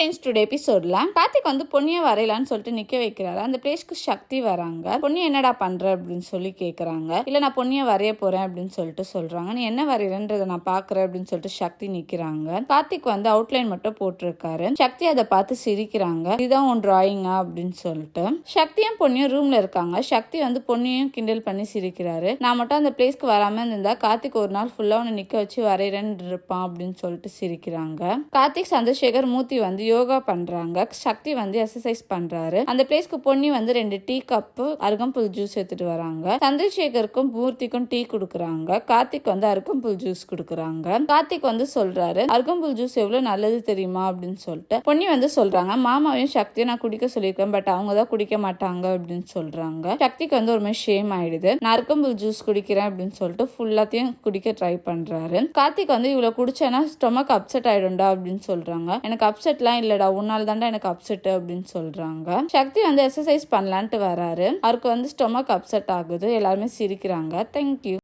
Change today எபிசோட்ல கார்த்திக் வந்து பொன்னிய வரையலான்னு சொல்லிட்டு நிக்க வைக்கிறாரு. அந்த பிளேஸ்க்கு சக்தி வராங்க. பொண்ணு என்னடா பண்ற அப்படின்னு சொல்லி கேக்குறாங்க. இல்ல நான் பொன்னியை வரைய போறேன் அப்படின்னு சொல்லிட்டு சொல்றாங்க. நீ என்ன வரையறன்றத நான் பாக்குறேன் அப்படின்னு சொல்லிட்டு சக்தி நிக்கிறாங்க. கார்த்திக் வந்து அவுட்லைன் மட்டும் போட்டிருக்காரு. சக்தி அதை பார்த்து சிரிக்கிறாங்க. இதுதான் உன் டிராயிங்கா அப்படின்னு சொல்லிட்டு. சக்தியும் பொன்னியும் ரூம்ல இருக்காங்க. சக்தி வந்து பொன்னியும் கிண்டல் பண்ணி சிரிக்கிறாரு. நான் மட்டும் அந்த பிளேஸ்க்கு வராம இருந்தா கார்த்திக் ஒரு நாள் ஃபுல்லா உன்னை நிக்க வச்சு வரையறேன்னு இருப்பான் அப்படின்னு சொல்லிட்டு சிரிக்கிறாங்க. கார்த்திக் சந்திரசேகர் மூர்த்தி வந்து யோகா பண்றாங்க. சக்தி வந்து எக்ஸசைஸ் பண்றாரு. அந்த பிளேஸ்க்கு பொன்னி வந்து ரெண்டு டீ கப்பு அருகம்புல் ஜூஸ் எடுத்துட்டு வராங்க. சந்திரசேகருக்கும் மூர்த்திக்கும் டீ கொடுக்குறாங்க. கார்த்திக் வந்து அருகம்புல் ஜூஸ் கொடுக்குறாங்க. கார்த்திக் வந்து சொல்றாரு அருகம்புல் ஜூஸ் எவ்வளவு நல்லது தெரியுமா? அப்படின்னு சொல்லிட்டு. பொன்னி வந்து சொல்றாங்க மாமாவையும் சக்தியும் நான் குடிக்க சொல்லியிருக்கேன் பட் அவங்க தான் குடிக்க மாட்டாங்க அப்படின்னு சொல்றாங்க. சக்திக்கு வந்து ஒரு மாதிரி ஷேம் ஆயிடுது. நான் அருகம்புல் ஜூஸ் குடிக்கிறேன் அப்படின்னு சொல்லிட்டு ஃபுல்லாத்தையும் குடிக்க ட்ரை பண்றாரு. கார்த்திக் வந்து இவ்வளவு குடிச்சேன்னா ஸ்டொமக் அப்செட் ஆயிடும்டா அப்படின்னு சொல்றாங்க. எனக்கு அப்செட்லாம் இல்லடா உன்னால் தாண்டா எனக்கு அப்செட் அப்படின்னு சொல்றாங்க. சக்தி வந்து எக்ஸசைஸ் பண்ணலான்ட்டு வராரு. அவருக்கு வந்து ஸ்டொமக் அப்செட் ஆகுது. எல்லாருமே சிரிக்கிறாங்க. தேங்க்யூ